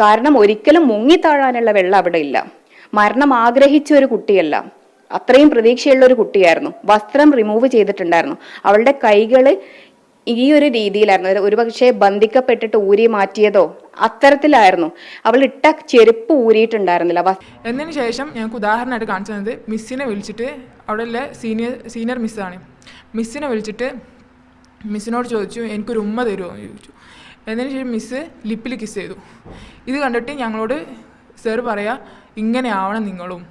കാരണം ഒരിക്കലും മുങ്ങിത്താഴാനുള്ള വെള്ളം അവിടെ ഇല്ല. മരണം ആഗ്രഹിച്ച ഒരു കുട്ടിയല്ല. അത്രയും പ്രതീക്ഷയുള്ള ഒരു കുട്ടിയായിരുന്നു. വസ്ത്രം റിമൂവ് ചെയ്തിട്ടുണ്ടായിരുന്നു. അവളുടെ കൈകൾ ഈ ഒരു രീതിയിലായിരുന്നു. ഒരു പക്ഷേ ബന്ധിക്കപ്പെട്ടിട്ട് ഊരി മാറ്റിയതോ അത്തരത്തിലായിരുന്നു. അവൾ ഇട്ട ചെരുപ്പ് ഊരിയിട്ടുണ്ടായിരുന്നില്ല. എന്നതിന് ശേഷം ഞങ്ങൾക്ക് ഉദാഹരണമായിട്ട് കാണിച്ചു തന്നത് മിസ്സിനെ വിളിച്ചിട്ട് അവിടെയുള്ള സീനിയർ സീനിയർ മിസ്സാണ്. മിസ്സിനെ വിളിച്ചിട്ട് മിസ്സിനോട് ചോദിച്ചു എനിക്കൊരു ഉമ്മ തരുമോ? ചോദിച്ചു. എന്നതിന് ശേഷം മിസ്സ് ലിപ്പിൽ കിസ് ചെയ്തു. ഇത് കണ്ടിട്ട് ഞങ്ങളോട് സർ പറയാ ഇങ്ങനെ ആവണം നിങ്ങളും.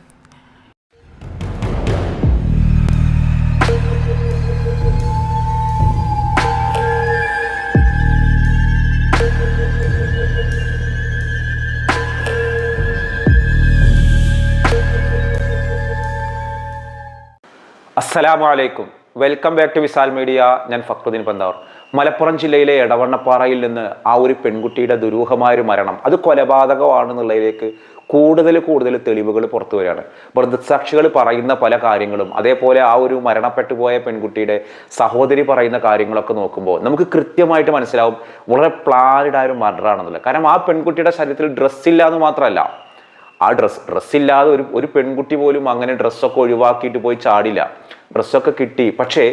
അസ്സലാമു അലൈക്കും. Welcome back to Visal media ഞാൻ ഫക്രുദ്ദീൻ പന്താവർ മലപ്പുറം ജില്ലയിലെ എടവണ്ണപ്പാറയിൽ നിന്ന് ആ ഒരു പെൺകുട്ടിയുടെ ദുരൂഹമായൊരു മരണം. അത് കൊലപാതകമാണെന്നുള്ളതിലേക്ക് കൂടുതൽ കൂടുതൽ തെളിവുകൾ പുറത്തു വരികയാണ്. മൃദസാക്ഷികൾ പറയുന്ന പല കാര്യങ്ങളും അതേപോലെ ആ ഒരു മരണപ്പെട്ടു പോയ പെൺകുട്ടിയുടെ സഹോദരി പറയുന്ന കാര്യങ്ങളൊക്കെ നോക്കുമ്പോൾ നമുക്ക് കൃത്യമായിട്ട് മനസ്സിലാവും വളരെ പ്ലാനഡ് ആയ ഒരു മർഡറാണെന്നുള്ളത് കാരണം ആ പെൺകുട്ടിയുടെ ശരീരത്തിൽ ഡ്രസ്സില്ല എന്ന് മാത്രമല്ല ആ ഡ്രസ് ഡ്രസ്സില്ലാതെ ഒരു ഒരു പെൺകുട്ടി പോലും അങ്ങനെ ഡ്രസ്സൊക്കെ ഒഴിവാക്കിയിട്ട് പോയി ചാടില്ല. ഡ്രസ്സൊക്കെ കിട്ടി. പക്ഷേ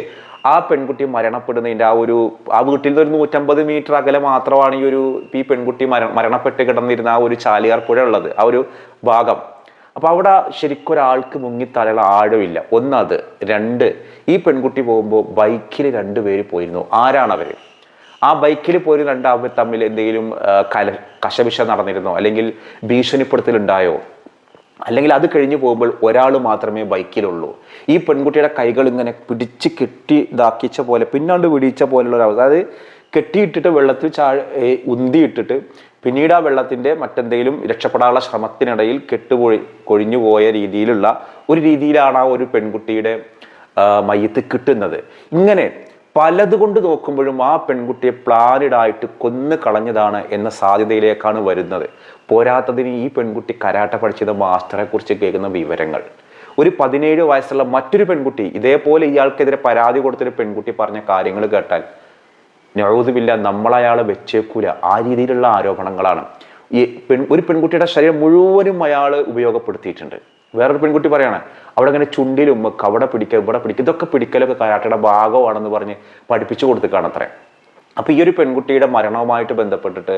ആ പെൺകുട്ടി മരണപ്പെടുന്നതിന്റെ ആ ഒരു ആ വീട്ടിൽ നിന്ന് ഒരു നൂറ്റമ്പത് മീറ്റർ അകലെ മാത്രമാണ് ഈ ഒരു ഈ പെൺകുട്ടി മര മരണപ്പെട്ട് കിടന്നിരുന്ന ആ ഒരു ചാലിയാർ പുഴ ഉള്ളത് ആ ഒരു ഭാഗം. അപ്പോൾ അവിടെ ശരിക്കും ഒരാൾക്ക് മുങ്ങിത്തലയുള്ള ആഴമില്ല. ഒന്നത് രണ്ട് ഈ പെൺകുട്ടി പോകുമ്പോൾ ബൈക്കിൽ രണ്ടുപേര് പോയിരുന്നു. ആരാണ് അവർ ആ ബൈക്കിൽ പോയി രണ്ട് അവർ തമ്മിൽ എന്തെങ്കിലും കല കശപിശ നടന്നിരുന്നോ? അല്ലെങ്കിൽ ഭീഷണിപ്പെടുത്തലുണ്ടായോ? അല്ലെങ്കിൽ അത് കഴിഞ്ഞു പോകുമ്പോൾ ഒരാൾ മാത്രമേ ബൈക്കിലുള്ളൂ. ഈ പെൺകുട്ടിയുടെ കൈകൾ ഇങ്ങനെ പിടിച്ച് കെട്ടി ഇതാക്കിച്ച പോലെ പിന്നാണ്ട് പിടിച്ച പോലുള്ള ഒരു അവസ്ഥ. അതായത് കെട്ടിയിട്ടിട്ട് വെള്ളത്തിൽ ചാ ഉന്തിയിട്ടിട്ട് പിന്നീട് ആ വെള്ളത്തിന്റെ മറ്റെന്തെങ്കിലും രക്ഷപ്പെടാനുള്ള ശ്രമത്തിനിടയിൽ കെട്ടുപൊഴി കൊഴിഞ്ഞു പോയ രീതിയിലുള്ള ഒരു രീതിയിലാണ് ആ ഒരു പെൺകുട്ടിയുടെ മയ്യത്ത് കിട്ടുന്നത്. ഇങ്ങനെ പലത് കൊണ്ട് നോക്കുമ്പോഴും ആ പെൺകുട്ടിയെ പ്ലാനിഡായിട്ട് കൊന്നു കളഞ്ഞതാണ് എന്ന സാധ്യതയിലേക്കാണ് വരുന്നത്. പോരാത്തതിന് ഈ പെൺകുട്ടി കരാട്ട പഠിച്ചത് മാസ്റ്ററെ കുറിച്ച് കേൾക്കുന്ന വിവരങ്ങൾ. ഒരു പതിനേഴ് വയസ്സുള്ള മറ്റൊരു പെൺകുട്ടി ഇതേപോലെ ഇയാൾക്കെതിരെ പരാതി കൊടുത്തൊരു പെൺകുട്ടി പറഞ്ഞ കാര്യങ്ങൾ കേട്ടാൽ നഴുതുമില്ല നമ്മളയാളെ വെച്ചേക്കൂല. ആ രീതിയിലുള്ള ആരോപണങ്ങളാണ്. ഈ പെൺ ഒരു പെൺകുട്ടിയുടെ ശരീരം മുഴുവനും അയാൾ ഉപയോഗപ്പെടുത്തിയിട്ടുണ്ട്. വേറൊരു പെൺകുട്ടി പറയാണ് അവിടെ അങ്ങനെ ചുണ്ടിലും അവിടെ പിടിക്കുക ഇവിടെ പിടിക്കുക ഇതൊക്കെ പിടിക്കലൊക്കെ കരാട്ടയുടെ ഭാഗമാണെന്ന് പറഞ്ഞ് പഠിപ്പിച്ചു കൊടുത്തിക്കാണ് അത്രേ. അപ്പൊ ഈ ഒരു പെൺകുട്ടിയുടെ മരണവുമായിട്ട് ബന്ധപ്പെട്ടിട്ട്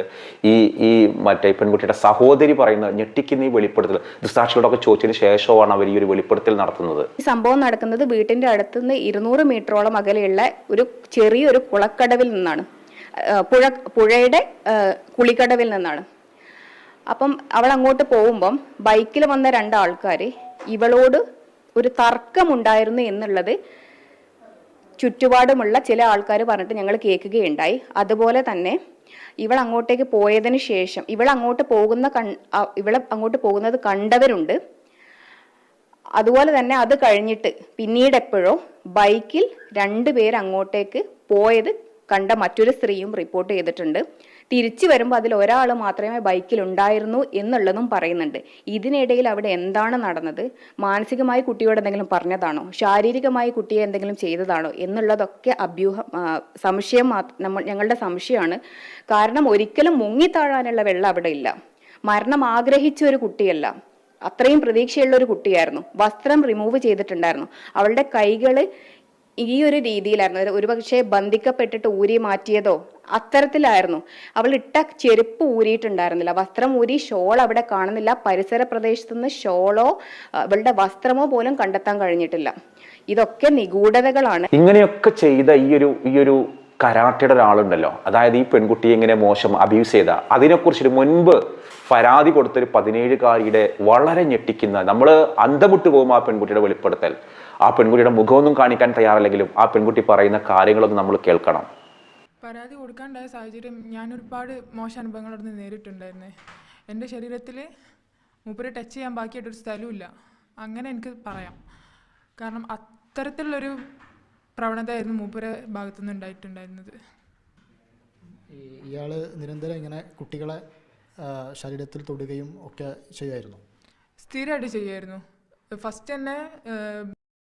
ഈ ഈ മറ്റേ പെൺകുട്ടിയുടെ സഹോദരി പറയുന്ന ഞെട്ടിക്കുന്ന ഈ വെളിപ്പെടുത്തൽ ദൃസാക്ഷികളൊക്കെ ചോദിച്ചതിന് ശേഷമാണ് അവർ ഈ ഒരു വെളിപ്പെടുത്തൽ നടത്തുന്നത്. ഈ സംഭവം നടക്കുന്നത് വീട്ടിന്റെ അടുത്തുനിന്ന് ഇരുന്നൂറ് മീറ്ററോളം അകലെയുള്ള ഒരു ചെറിയൊരു കുളക്കടവിൽ നിന്നാണ്. പുഴ പുഴയുടെ കുളിക്കടവിൽ നിന്നാണ്. അപ്പം അവൾ അങ്ങോട്ട് പോകുമ്പം ബൈക്കിൽ വന്ന രണ്ടാൾക്കാർ ഇവളോട് ഒരു തർക്കമുണ്ടായിരുന്നു എന്നുള്ളത് ചുറ്റുപാടുമുള്ള ചില ആൾക്കാർ പറഞ്ഞിട്ട് ഞങ്ങൾ കേൾക്കുകയുണ്ടായി. അതുപോലെ തന്നെ ഇവൾ അങ്ങോട്ടേക്ക് പോയതിന് ശേഷം ഇവൾ അങ്ങോട്ട് പോകുന്ന കൺ ഇവളെ അങ്ങോട്ട് പോകുന്നത് കണ്ടവരുണ്ട്. അതുപോലെ തന്നെ അത് കഴിഞ്ഞിട്ട് പിന്നീട് എപ്പോഴോ ബൈക്കിൽ രണ്ടുപേർ അങ്ങോട്ടേക്ക് പോയത് കണ്ട മറ്റൊരു സ്ത്രീയും റിപ്പോർട്ട് ചെയ്തിട്ടുണ്ട്. തിരിച്ചു വരുമ്പോൾ അതിൽ ഒരാൾ മാത്രമേ ബൈക്കിൽ ഉണ്ടായിരുന്നു എന്നുള്ളതും പറയുന്നുണ്ട്. ഇതിനിടയിൽ അവിടെ എന്താണ് നടന്നത്? മാനസികമായി കുട്ടിയോട് എന്തെങ്കിലും പറഞ്ഞതാണോ? ശാരീരികമായി കുട്ടിയെ എന്തെങ്കിലും ചെയ്തതാണോ? എന്നുള്ളതൊക്കെ അഭ്യൂഹം സംശയം നമ്മൾ ഞങ്ങളുടെ സംശയമാണ്. കാരണം ഒരിക്കലും മുങ്ങിത്താഴാനുള്ള വെള്ളം അവിടെ ഇല്ല. മരണം ആഗ്രഹിച്ച ഒരു കുട്ടിയല്ല. അത്രയും പ്രതീക്ഷയുള്ള ഒരു കുട്ടിയായിരുന്നു. വസ്ത്രം റിമൂവ് ചെയ്തിട്ടുണ്ടായിരുന്നു. അവളുടെ കൈകൾ ഈ ഒരു രീതിയിലായിരുന്നു. ഒരു- ഒരുപക്ഷെ ബന്ധിക്കപ്പെട്ടിട്ട് ഊരി മാറ്റിയതോ അത്തരത്തിലായിരുന്നു. അവൾ ഇട്ട ചെരുപ്പ് ഊരിയിട്ടുണ്ടായിരുന്നില്ല. വസ്ത്രം ഊരി ഷോൾ അവിടെ കാണുന്നില്ല. പരിസര പ്രദേശത്തു നിന്ന് ഷോളോ അവളുടെ വസ്ത്രമോ പോലും കണ്ടെത്താൻ കഴിഞ്ഞിട്ടില്ല. ഇതൊക്കെ നിഗൂഢതകളാണ്. ഇങ്ങനെയൊക്കെ ചെയ്ത ഈ ഒരു ഈ ഒരു കരാട്ടയുടെ ഒരാളുണ്ടല്ലോ. അതായത് ഈ പെൺകുട്ടിയെ ഇങ്ങനെ മോശം അബ്യൂസ് ചെയ്ത. അതിനെക്കുറിച്ചൊരു മുൻപ് പരാതി കൊടുത്തൊരു പതിനേഴുകാരിയുടെ വളരെ ഞെട്ടിക്കുന്ന നമ്മൾ അന്തമുട്ട് പോകും ആ പെൺകുട്ടിയുടെ വെളിപ്പെടുത്തൽ. ആ പെൺകുട്ടിയുടെ മുഖമൊന്നും കാണിക്കാൻ തയ്യാറല്ലെങ്കിലും ആ പെൺകുട്ടി പറയുന്ന കാര്യങ്ങളൊന്നും നമ്മൾ കേൾക്കണം. പരാതി കൊടുക്കാണ്ടായ സാഹചര്യം ഞാൻ ഒരുപാട് മോശം അനുഭവങ്ങൾ അവിടെ നിന്ന് നേരിട്ടുണ്ടായിരുന്നേ. എന്റെ ശരീരത്തിൽ മൂപ്പര് ടച്ച് ചെയ്യാൻ ബാക്കിയായിട്ടൊരു സ്ഥലമില്ല അങ്ങനെ എനിക്ക് പറയാം. കാരണം അത്തരത്തിലുള്ളൊരു പ്രവണതയായിരുന്നു മൂപ്പരെ ഭാഗത്തുനിന്ന് ഉണ്ടായിട്ടുണ്ടായിരുന്നത്. ഇയാൾ നിരന്തരം ഇങ്ങനെ കുട്ടികളെ ശരീരത്തിൽ തൊടുകയും ഒക്കെ ചെയ്യുമായിരുന്നു? സ്ഥിരമായിട്ട് ചെയ്യുമായിരുന്നു. ഫസ്റ്റ് തന്നെ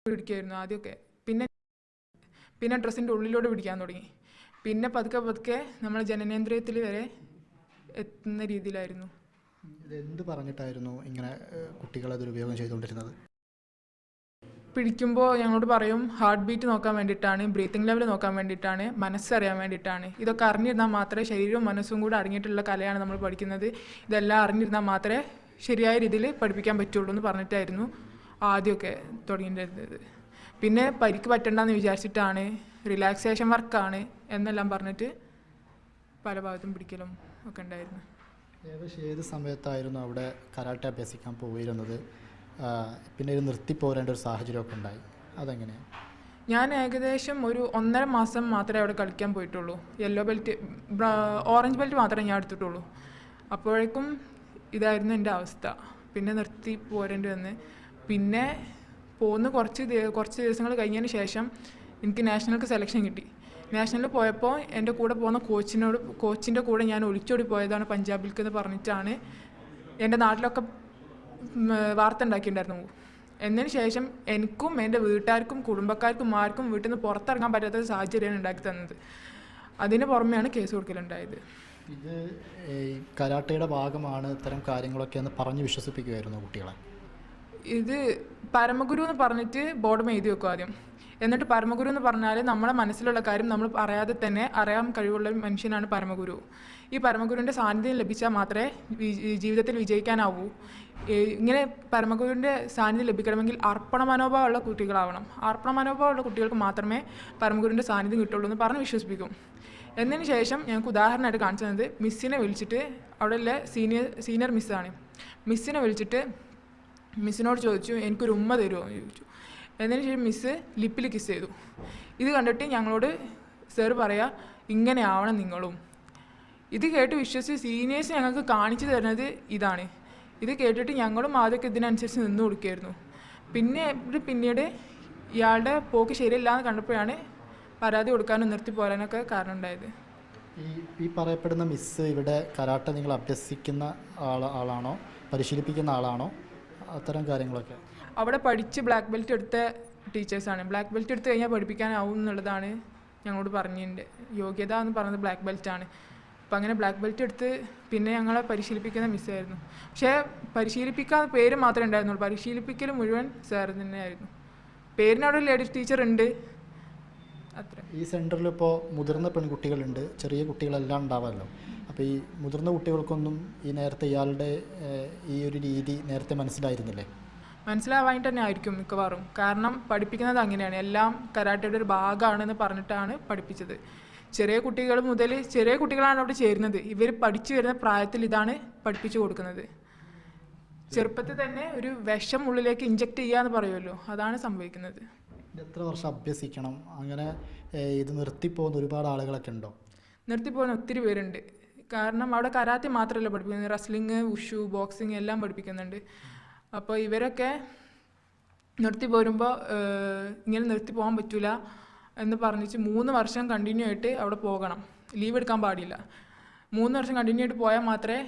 പിടിക്കുമായിരുന്നു ആദ്യമൊക്കെ. പിന്നെ പിന്നെ ഡ്രസ്സിന്റെ ഉള്ളിലൂടെ പിടിക്കാൻ തുടങ്ങി. പിന്നെ പതുക്കെ പതുക്കെ നമ്മൾ ജനനേന്ദ്രിയത്തിൽ വരെ എത്തുന്ന രീതിയിലായിരുന്നു. ഇത് എന്ത് പറഞ്ഞിട്ടായിരുന്നു ഇങ്ങനെ കുട്ടികളെ ദുരുപയോഗം ചെയ്തുകൊണ്ടിരുന്നത്? പിടിക്കുമ്പോൾ ഞങ്ങളോട് പറയും ഹാർട്ട് ബീറ്റ് നോക്കാൻ വേണ്ടിയിട്ടാണ് ബ്രീത്തിങ് ലെവൽ നോക്കാൻ വേണ്ടിയിട്ടാണ് മനസ്സറിയാൻ വേണ്ടിയിട്ടാണ്. ഇതൊക്കെ അറിഞ്ഞിരുന്നാൽ മാത്രമേ ശരീരവും മനസ്സും കൂടെ അറിഞ്ഞിട്ടുള്ള കലയാണ് നമ്മൾ പഠിക്കുന്നത്. ഇതെല്ലാം അറിഞ്ഞിരുന്നാൽ മാത്രമേ ശരിയായ രീതിയിൽ പഠിപ്പിക്കാൻ പറ്റുള്ളൂ എന്ന് പറഞ്ഞിട്ടായിരുന്നു ആദ്യമൊക്കെ തുടങ്ങിയിട്ടുണ്ടായിരുന്നത്. പിന്നെ പരിക്ക് പറ്റണ്ടെന്ന് വിചാരിച്ചിട്ടാണ് റിലാക്സേഷൻ വർക്കാണ് എന്നെല്ലാം പറഞ്ഞിട്ട് പല ഭാഗത്തും പിടിക്കലും ഒക്കെ ഉണ്ടായിരുന്നു. ഏകദേശം ഏത് സമയത്തായിരുന്നു അവിടെ കരാട്ടെ അഭ്യസിക്കാൻ പോയിരുന്നത്? പിന്നെ ഇത് നിർത്തിപ്പോരേണ്ട ഒരു സാഹചര്യമൊക്കെ ഉണ്ടായി. അതെങ്ങനെയാണ് ഞാൻ ഏകദേശം ഒരു ഒന്നര മാസം മാത്രമേ അവിടെ കളിക്കാൻ പോയിട്ടുള്ളൂ. യെല്ലോ ബെൽറ്റ് ഓറഞ്ച് ബെൽറ്റ് മാത്രമേ ഞാൻ എടുത്തിട്ടുള്ളൂ. അപ്പോഴേക്കും ഇതായിരുന്നു എന്റെ അവസ്ഥ. പിന്നെ നിർത്തി പോരേണ്ടി വന്ന്. പിന്നെ പോകുന്ന കുറച്ച് കുറച്ച് ദിവസങ്ങൾ കഴിഞ്ഞതിന് ശേഷം എനിക്ക് നാഷണൽക്ക് സെലക്ഷൻ കിട്ടി. നാഷണലിൽ പോയപ്പോൾ എന്റെ കൂടെ പോകുന്ന കോച്ചിനോട് കോച്ചിന്റെ കൂടെ ഞാൻ ഒളിച്ചോടി പോയതാണ് പഞ്ചാബിൽക്ക് എന്ന് പറഞ്ഞിട്ടാണ് എന്റെ നാട്ടിലൊക്കെ വാർത്ത ഉണ്ടാക്കിയിട്ടുണ്ടായിരുന്നു. എന്നതിന് ശേഷം എനിക്കും എന്റെ വീട്ടുകാർക്കും കുടുംബക്കാർക്കും ആർക്കും വീട്ടിൽ നിന്ന് പുറത്തിറങ്ങാൻ പറ്റാത്ത ഒരു സാഹചര്യമാണ് ഉണ്ടാക്കി തന്നത്. അതിന് പുറമെയാണ് കേസ് കൊടുക്കലുണ്ടായത്. ഇത് കരാട്ടയുടെ ഭാഗമാണ് ഇത്തരം കാര്യങ്ങളൊക്കെ എന്ന് പറഞ്ഞ് വിശ്വസിപ്പിക്കുമായിരുന്നു കുട്ടികളെ. ഇത് പരമഗുരു എന്ന് പറഞ്ഞിട്ട് ബോർഡ് എഴുതി വെക്കും ആദ്യം. എന്നിട്ട് പരമഗുരു എന്ന് പറഞ്ഞാൽ നമ്മളെ മനസ്സിലുള്ള കാര്യം നമ്മൾ പറയാതെ തന്നെ അറിയാൻ കഴിവുള്ള മനുഷ്യനാണ് പരമഗുരു. ഈ പരമഗുരുവിന്റെ സാന്നിധ്യം ലഭിച്ചാൽ മാത്രമേ ജീവിതത്തിൽ വിജയിക്കാനാവൂ. ഇങ്ങനെ പരമഗുരുവിന്റെ സാന്നിധ്യം ലഭിക്കണമെങ്കിൽ അർപ്പണ മനോഭാവമുള്ള കുട്ടികളാവണം. അർപ്പണ മനോഭാവമുള്ള കുട്ടികൾക്ക് മാത്രമേ പരമഗുരുവിന്റെ സാന്നിധ്യം കിട്ടുള്ളൂ എന്ന് പറഞ്ഞ് വിശ്വസിപ്പിക്കും. എന്നതിന് ശേഷം ഞങ്ങൾക്ക് ഉദാഹരണമായിട്ട് കാണിച്ചു തന്നത് മിസ്സിനെ വിളിച്ചിട്ട് അവിടെയുള്ള സീനിയർ സീനിയർ മിസ്സാണ്. മിസ്സിനെ വിളിച്ചിട്ട് മിസ്സിനോട് ചോദിച്ചു എനിക്കൊരു ഉമ്മ തരുമോ? എന്ന് ചോദിച്ചു. എന്നതിന് ശേഷം മിസ്സ് ലിപ്പിൽ കിസ് ചെയ്തു. ഇത് കണ്ടിട്ട് ഞങ്ങളോട് സാർ പറയാ ഇങ്ങനെ ആവണം നിങ്ങളും. ഇത് കേട്ട് വിശ്വസിച്ച് സീനിയേഴ്സ് ഞങ്ങൾക്ക് കാണിച്ചു തരുന്നത് ഇതാണ്. ഇത് കേട്ടിട്ട് ഞങ്ങളും ആദ്യമൊക്കെ ഇതിനനുസരിച്ച് നിന്ന് കൊടുക്കുകയായിരുന്നു. പിന്നെ പിന്നീട് ഇയാളുടെ പോക്ക് ശരിയല്ല എന്ന് കണ്ടപ്പോഴാണ് പരാതി കൊടുക്കാനും നിർത്തി പോരാനൊക്കെ കാരണം ഉണ്ടായത്. ഈ ഈ പറയപ്പെടുന്ന മിസ് ഇവിടെ കരാട്ടെ നിങ്ങൾ അഭ്യസിക്കുന്ന ആളാണോ? പരിശീലിപ്പിക്കുന്ന ആളാണോ? അത്തരം കാര്യങ്ങളൊക്കെ. അവിടെ പഠിച്ച് ബ്ലാക്ക് ബെൽറ്റ് എടുത്ത ടീച്ചേഴ്സാണ് ബ്ലാക്ക് ബെൽറ്റ് എടുത്തു കഴിഞ്ഞാൽ പഠിപ്പിക്കാനാവും എന്നുള്ളതാണ് ഞങ്ങളോട് പറഞ്ഞിട്ടുണ്ട് യോഗ്യത എന്ന് പറയുന്നത് ബ്ലാക്ക് ബെൽറ്റ് ആണ്. അപ്പം അങ്ങനെ ബ്ലാക്ക് ബെൽറ്റ് എടുത്ത് പിന്നെ ഞങ്ങളെ പരിശീലിപ്പിക്കുന്ന മിസ്സായിരുന്നു പക്ഷേ പരിശീലിപ്പിക്കാൻ പേര് മാത്രമേ ഉണ്ടായിരുന്നുള്ളൂ. പരിശീലിപ്പിക്കൽ മുഴുവൻ സാർ തന്നെയായിരുന്നു. പേരിനവിടെ ഒരു ലേഡീസ് ടീച്ചർ ഉണ്ട്. അത്ര. ഈ സെന്ററിൽ ഇപ്പോൾ മുതിർന്ന പെൺകുട്ടികളുണ്ട്. ചെറിയ കുട്ടികളെല്ലാം ഉണ്ടാവുമല്ലോ അപ്പോൾ ഈ മുതിർന്ന കുട്ടികൾക്കൊന്നും ഈ നേരത്തെ ഇയാളുടെ ഈ ഒരു രീതി നേരത്തെ മനസ്സിലായിരുന്നില്ലേ? മനസ്സിലാവാനായിട്ട് തന്നെ ആയിരിക്കും മിക്കവാറും. കാരണം പഠിപ്പിക്കുന്നത് അങ്ങനെയാണ്. എല്ലാം കരാട്ടയുടെ ഒരു ഭാഗമാണെന്ന് പറഞ്ഞിട്ടാണ് പഠിപ്പിച്ചത്. ചെറിയ കുട്ടികൾ മുതൽ ചെറിയ കുട്ടികളാണ് അവിടെ ചേരുന്നത്. ഇവർ പഠിച്ചു വരുന്ന പ്രായത്തിൽ ഇതാണ് പഠിപ്പിച്ചു കൊടുക്കുന്നത്. ചെറുപ്പത്തിൽ തന്നെ ഒരു വിഷം ഉള്ളിലേക്ക് ഇഞ്ചക്ട് ചെയ്യുക എന്ന് പറയുമല്ലോ. അതാണ് സംഭവിക്കുന്നത്. എത്ര വർഷം അഭ്യസിക്കണം? അങ്ങനെ ഇത് നിർത്തിപ്പോകുന്ന ഒരുപാട് ആളുകളൊക്കെ ഉണ്ടോ? നിർത്തിപ്പോകുന്ന ഒത്തിരി പേരുണ്ട്. കാരണം അവിടെ കരാത്തി മാത്രമല്ല പഠിപ്പിക്കുന്നത്. റസ്ലിംഗ് ഉഷു ബോക്സിങ് എല്ലാം പഠിപ്പിക്കുന്നുണ്ട്. അപ്പോൾ ഇവരൊക്കെ നിർത്തി പോരുമ്പോൾ ഇങ്ങനെ നിർത്തി പോകാൻ പറ്റില്ല എന്ന് പറഞ്ഞിട്ട് മൂന്ന് വർഷം കണ്ടിന്യൂ ആയിട്ട് അവിടെ പോകണം. ലീവ് എടുക്കാൻ പാടില്ല. മൂന്ന് വർഷം കണ്ടിന്യൂ ആയിട്ട് പോയാൽ മാത്രമേ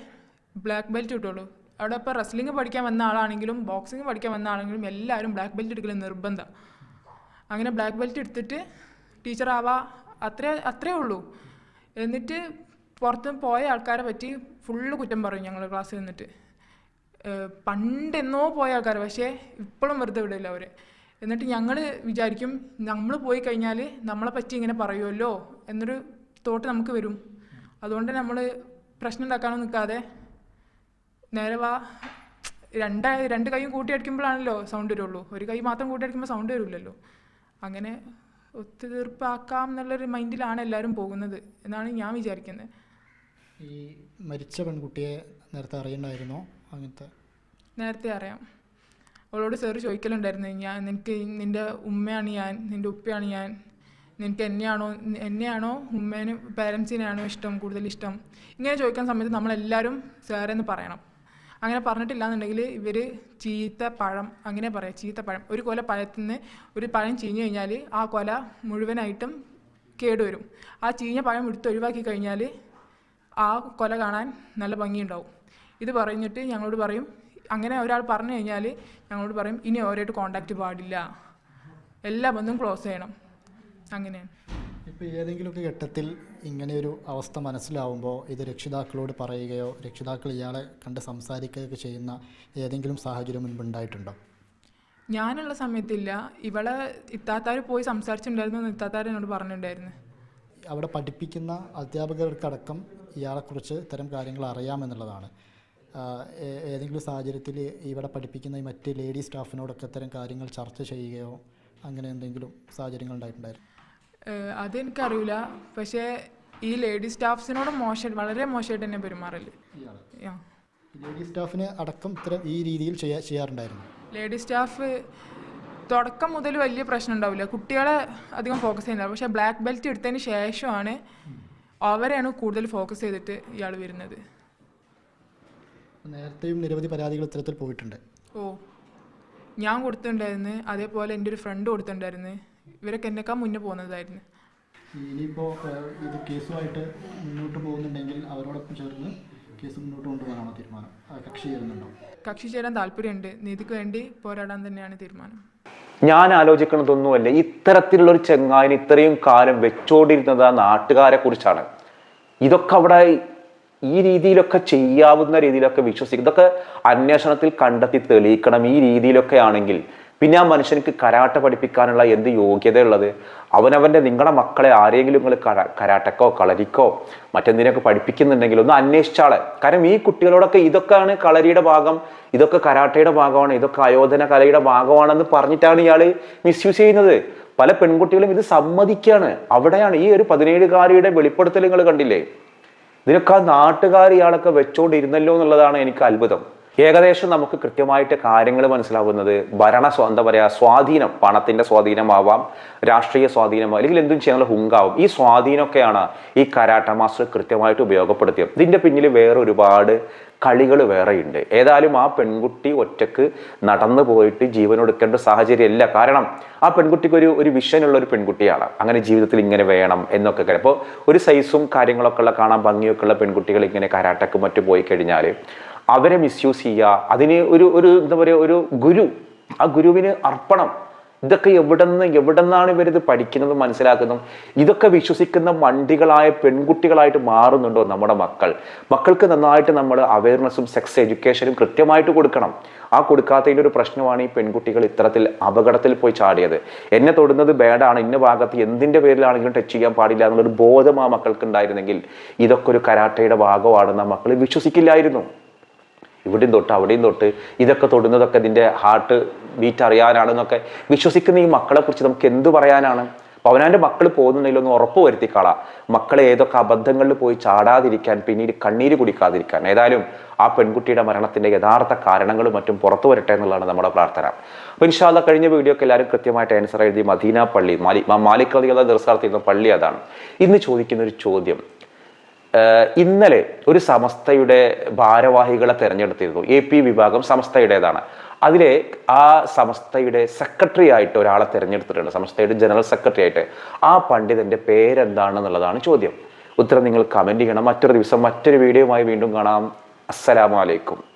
ബ്ലാക്ക് ബെൽറ്റ് കിട്ടുള്ളൂ. അവിടെ ഇപ്പോൾ റസ്ലിംഗ് പഠിക്കാൻ വന്ന ആളാണെങ്കിലും ബോക്സിംഗ് പഠിക്കാൻ വന്ന ആളാണെങ്കിലും എല്ലാവരും ബ്ലാക്ക് ബെൽറ്റ് എടുക്കൽ നിർബന്ധം. അങ്ങനെ ബ്ലാക്ക് ബെൽറ്റ് എടുത്തിട്ട് ടീച്ചർ ആവാ അത്രേ അത്രേ ഉള്ളൂ. എന്നിട്ട് പുറത്ത് പോയ ആൾക്കാരെ പറ്റി ഫുള്ള് കുറ്റം പറയും ഞങ്ങൾ ക്ലാസ്സിൽ നിന്നിട്ട്. പണ്ടെന്നോ പോയ ആൾക്കാർ പക്ഷേ ഇപ്പോഴും വെറുതെ വിടില്ല അവർ എന്നിട്ട് ഞങ്ങൾ വിചാരിക്കും നമ്മൾ പോയി കഴിഞ്ഞാൽ നമ്മളെ പറ്റി ഇങ്ങനെ പറയുമല്ലോ എന്നൊരു തോട്ട് നമുക്ക് വരും. അതുകൊണ്ട് നമ്മൾ പ്രശ്നം ഉണ്ടാക്കാനോ നിൽക്കാതെ നേരെ വാ. രണ്ട് രണ്ട് കൈയും കൂട്ടിയടിക്കുമ്പോഴാണല്ലോ സൗണ്ട് വരുള്ളൂ. ഒരു കൈ മാത്രം കൂട്ടിയടിക്കുമ്പോൾ സൗണ്ട് വരില്ലല്ലോ. അങ്ങനെ ഒത്തുതീർപ്പാക്കാം എന്നുള്ളൊരു മൈൻഡിലാണ് എല്ലാവരും പോകുന്നത് എന്നാണ് ഞാൻ വിചാരിക്കുന്നത് ഈ മരിച്ച പെൺകുട്ടിയെ നേരത്തെ അറിയണ്ടായിരുന്നോ? അങ്ങനത്തെ. നേരത്തെ അറിയാം. അവളോട് സാറ് ചോദിക്കലുണ്ടായിരുന്നു ഞാൻ നിനക്ക് നിന്റെ ഉമ്മയാണ് ഞാൻ നിന്റെ ഉപ്പയാണ് ഞാൻ നിനക്ക് എന്നെയാണോ എന്നെയാണോ ഉമ്മേനും പേരൻസിനെയാണോ ഇഷ്ടം കൂടുതൽ ഇഷ്ടം? ഇങ്ങനെ ചോദിക്കാൻ സമയത്ത് നമ്മളെല്ലാവരും സാറെന്ന് പറയണം. അങ്ങനെ പറഞ്ഞിട്ടില്ല എന്നുണ്ടെങ്കിൽ ഇവർ ചീത്ത പഴം അങ്ങനെ പറയാം ചീത്ത പഴം. ഒരു കൊല പഴത്തിൽ നിന്ന് ഒരു പഴം ചീഞ്ഞു കഴിഞ്ഞാൽ ആ കൊല മുഴുവനായിട്ടും കേടുവരും. ആ ചീഞ്ഞ പഴം എടുത്ത് ഒഴിവാക്കി കഴിഞ്ഞാൽ ആ കൊല കാണാൻ നല്ല ഭംഗിയുണ്ടാവും. ഇത് പറഞ്ഞിട്ട് ഞങ്ങളോട് പറയും അങ്ങനെ ഒരാൾ പറഞ്ഞു കഴിഞ്ഞാൽ ഞങ്ങളോട് പറയും ഇനി അവരായിട്ട് കോണ്ടാക്റ്റ് പാടില്ല. എല്ലാ ബന്ധവും ക്ലോസ് ചെയ്യണം. അങ്ങനെയാണ്. ഇപ്പോൾ ഏതെങ്കിലുമൊക്കെ ഘട്ടത്തിൽ ഇങ്ങനെയൊരു അവസ്ഥ മനസ്സിലാവുമ്പോൾ ഇത് രക്ഷിതാക്കളോട് പറയുകയോ രക്ഷിതാക്കൾ ഇയാളെ കണ്ട് സംസാരിക്കുകയൊക്കെ ചെയ്യുന്ന ഏതെങ്കിലും സാഹചര്യം മുൻപുണ്ടായിട്ടുണ്ടോ ഞാനുള്ള സമയത്തില്ല. ഇവളെ ഇത്താത്താർ പോയി സംസാരിച്ചിട്ടുണ്ടായിരുന്നു എന്ന് ഇത്താത്താർ എന്നോട് പറഞ്ഞിട്ടുണ്ടായിരുന്നു. അവിടെ പഠിപ്പിക്കുന്ന അധ്യാപകർക്കടക്കം ഇയാളെക്കുറിച്ച് ഇത്തരം കാര്യങ്ങൾ അറിയാമെന്നുള്ളതാണ് ഏതെങ്കിലും സാഹചര്യത്തിൽ ഇവിടെ പഠിപ്പിക്കുന്ന ഈ മറ്റ് ലേഡി സ്റ്റാഫിനോടൊക്കെ ഇത്തരം കാര്യങ്ങൾ ചർച്ച ചെയ്യുകയോ അങ്ങനെ എന്തെങ്കിലും സാഹചര്യങ്ങൾ ഉണ്ടായിട്ടുണ്ടായിരുന്നു? അതെനിക്കറിയില്ല. പക്ഷേ ഈ ലേഡി സ്റ്റാഫ്സിനോട് മോശം വളരെ മോശമായിട്ട് തന്നെ പെരുമാറൽ. ലേഡി സ്റ്റാഫിന് അടക്കം ഇത്തരം ഈ രീതിയിൽ ചെയ്യാ ചെയ്യാറുണ്ടായിരുന്നു? ലേഡി സ്റ്റാഫ് തുടക്കം മുതൽ വലിയ പ്രശ്നം ഉണ്ടാവില്ല. കുട്ടികളെ അധികം ഫോക്കസ് ചെയ്യുന്നില്ല. പക്ഷേ ബ്ലാക്ക് ബെൽറ്റ് എടുത്തതിന് ശേഷമാണ് അവരെയാണ് കൂടുതൽ ഫോക്കസ് ചെയ്തിട്ട് ഇയാൾ വരുന്നത്. നേരത്തെയും നിരവധി പരാതികൾ ഇത്തരത്തിൽ പോയിട്ടുണ്ട്. ഓ ഞാൻ കൊടുത്തിട്ടുണ്ടായിരുന്നു. അതേപോലെ എന്റെ ഒരു ഫ്രണ്ട് കൊടുത്തിട്ടുണ്ടായിരുന്നു. ഇവരൊക്കെ എന്നെക്കാൾ മുന്നേ പോകുന്നതായിരുന്നു. ഇനിയിപ്പോൾ ഇത് കേസുമായിട്ട് മുന്നോട്ട് പോകുന്നുണ്ടെങ്കിൽ അവരോടൊപ്പം ചേർന്ന് കേസ് മുന്നോട്ട് കൊണ്ടുപോകാനാണോ തീരുമാനം? കക്ഷി ചേരുന്നുണ്ടോ? കക്ഷി ചേരാൻ താല്പര്യമുണ്ട്. നീതിക്ക് വേണ്ടി പോരാടാൻ തന്നെയാണ് തീരുമാനം. ഞാൻ ആലോചിക്കുന്നതൊന്നുമല്ല ഇത്തരത്തിലുള്ള ഒരു ചെങ്ങായിന് ഇത്രയും കാലം വെച്ചോണ്ടിരുന്നത് ആ നാട്ടുകാരെ കുറിച്ചാണ്. ഇതൊക്കെ അവിടെ ഈ രീതിയിലൊക്കെ ചെയ്യാവുന്ന രീതിയിലൊക്കെ വിശ്വസിക്കും. ഇതൊക്കെ അന്വേഷണത്തിൽ കണ്ടെത്തി തെളിയിക്കണം. ഈ രീതിയിലൊക്കെ ആണെങ്കിൽ പിന്നെ ആ മനുഷ്യനിക്ക് കരാട്ട പഠിപ്പിക്കാനുള്ള എന്ത് യോഗ്യതയുള്ളത്? അവനവന്റെ നിങ്ങളുടെ മക്കളെ ആരെങ്കിലും നിങ്ങൾ കര കരാട്ടക്കോ കളരിക്കോ മറ്റെന്തിനൊക്കെ പഠിപ്പിക്കുന്നുണ്ടെങ്കിൽ ഒന്ന് അന്വേഷിച്ചാളെ കാരണം ഈ കുട്ടികളോടൊക്കെ ഇതൊക്കെയാണ് കളരിയുടെ ഭാഗം ഇതൊക്കെ കരാട്ടയുടെ ഭാഗമാണ് ഇതൊക്കെ അയോധന കലയുടെ ഭാഗമാണെന്ന് പറഞ്ഞിട്ടാണ് ഇയാൾ മിസ്യൂസ് ചെയ്യുന്നത്. പല പെൺകുട്ടികളും ഇത് സമ്മതിക്കുകയാണ് അവിടെയാണ് ഈ ഒരു പതിനേഴുകാരിയുടെ നിങ്ങൾ കണ്ടില്ലേ? ഇതിനൊക്കെ ആ നാട്ടുകാർ ഇയാളൊക്കെ വെച്ചോണ്ടിരുന്നല്ലോ എന്നുള്ളതാണ് എനിക്ക് അത്ഭുതം. ഏകദേശം നമുക്ക് കൃത്യമായിട്ട് കാര്യങ്ങൾ മനസ്സിലാവുന്നത് ഭരണ എന്താ പറയുക സ്വാധീനം പണത്തിന്റെ സ്വാധീനമാവാം രാഷ്ട്രീയ സ്വാധീനമാവാം അല്ലെങ്കിൽ എന്തും ചെയ്യാനുള്ള ഹുങ്കാവും. ഈ സ്വാധീനമൊക്കെയാണ് ഈ കരാട്ട മാസ്റ്റർ കൃത്യമായിട്ട് ഉപയോഗപ്പെടുത്തിയത്. ഇതിന്റെ പിന്നിൽ വേറെ ഒരുപാട് കളികൾ വേറെയുണ്ട്. ഏതായാലും ആ പെൺകുട്ടി ഒറ്റയ്ക്ക് നടന്നു പോയിട്ട് ജീവനൊടുക്കേണ്ട സാഹചര്യമല്ല. കാരണം ആ പെൺകുട്ടിക്ക് ഒരു ഒരു വിഷനുള്ള ഒരു പെൺകുട്ടിയാണ്. അങ്ങനെ ജീവിതത്തിൽ ഇങ്ങനെ വേണം എന്നൊക്കെ അപ്പോൾ ഒരു സൈസും കാര്യങ്ങളൊക്കെ ഉള്ള കാണാൻ ഭംഗിയൊക്കെ ഉള്ള പെൺകുട്ടികൾ ഇങ്ങനെ കരാട്ടക്ക് മറ്റു പോയി കഴിഞ്ഞാൽ അവരെ മിസ്യൂസ് ചെയ്യുക. അതിന് ഒരു ഒരു എന്താ പറയുക ഒരു ഗുരു ആ ഗുരുവിന് അർപ്പണം. ഇതൊക്കെ എവിടെ നിന്ന് എവിടെ നിന്നാണ് ഇവരിത് പഠിക്കുന്നതും മനസ്സിലാക്കുന്നതും? ഇതൊക്കെ വിശ്വസിക്കുന്ന മണ്ടികളായ പെൺകുട്ടികളായിട്ട് മാറുന്നുണ്ടോ നമ്മുടെ മക്കൾ? മക്കൾക്ക് നന്നായിട്ട് നമ്മൾ അവയർനെസ്സും സെക്സ് എഡ്യൂക്കേഷനും കൃത്യമായിട്ട് കൊടുക്കണം. ആ കൊടുക്കാത്തതിന്റെ ഒരു പ്രശ്നമാണ് ഈ പെൺകുട്ടികൾ ഇത്തരത്തിൽ അപകടത്തിൽ പോയി ചാടിയത്. എന്നെ തൊടുന്നത് ബേഡാണ് ഇന്ന ഭാഗത്ത് എന്തിന്റെ പേരിലാണെങ്കിലും ടച്ച് ചെയ്യാൻ പാടില്ല എന്നുള്ളൊരു ബോധം ആ മക്കൾക്ക് ഉണ്ടായിരുന്നെങ്കിൽ ഇതൊക്കെ ഒരു കരാട്ടയുടെ ഭാഗമാണെന്ന് ആ മക്കൾ വിശ്വസിക്കില്ലായിരുന്നു. ഇവിടെയും തൊട്ട് അവിടെയും തൊട്ട് ഇതൊക്കെ തൊടുന്നതൊക്കെ ഇതിന്റെ ഹാർട്ട് ബീറ്റ് അറിയാനാണെന്നൊക്കെ വിശ്വസിക്കുന്ന ഈ മക്കളെക്കുറിച്ച് നമുക്ക് എന്ത് പറയാനാണ്? അപ്പോൾ അവനാന്റെ മക്കൾ പോകുന്നുണ്ടെങ്കിലൊന്ന് ഉറപ്പ് വരുത്തിക്കളാം. മക്കളെ ഏതൊക്കെ അബദ്ധങ്ങളിൽ പോയി ചാടാതിരിക്കാൻ പിന്നീട് കണ്ണീര് കുടിക്കാതിരിക്കാൻ. ഏതായാലും ആ പെൺകുട്ടിയുടെ മരണത്തിന്റെ യഥാർത്ഥ കാരണങ്ങളും മറ്റും പുറത്തു വരട്ടെ എന്നുള്ളതാണ് നമ്മുടെ പ്രാർത്ഥന. അപ്പോൾ ഇൻഷാല്ല കഴിഞ്ഞ വീഡിയോക്ക് എല്ലാവരും കൃത്യമായിട്ട് ആൻസർ എഴുതി മദീന പള്ളി മാലി മാലിക് അൻഹു ദർശനത്തിരുന്ന പള്ളി അതാണ് ഇന്ന് ചോദിക്കുന്ന ഒരു ചോദ്യം ഇന്നലെ ഒരു സമസ്തയുടെ ഭാരവാഹികളെ തെരഞ്ഞെടുത്തിരുന്നു. എ പി വിഭാഗം സമസ്തയുടേതാണ്. അതിലെ ആ സമസ്തയുടെ സെക്രട്ടറി ആയിട്ട് ഒരാളെ തിരഞ്ഞെടുത്തിട്ടുണ്ട്. സമസ്തയുടെ ജനറൽ സെക്രട്ടറി ആയിട്ട്. ആ പണ്ഡിതന്റെ പേരെന്താണെന്നുള്ളതാണ് ചോദ്യം. ഉത്തരം നിങ്ങൾ കമന്റ് ചെയ്യണം. മറ്റൊരു ദിവസം മറ്റൊരു വീഡിയോയുമായി വീണ്ടും കാണാം. അസ്സലാമു അലൈക്കും.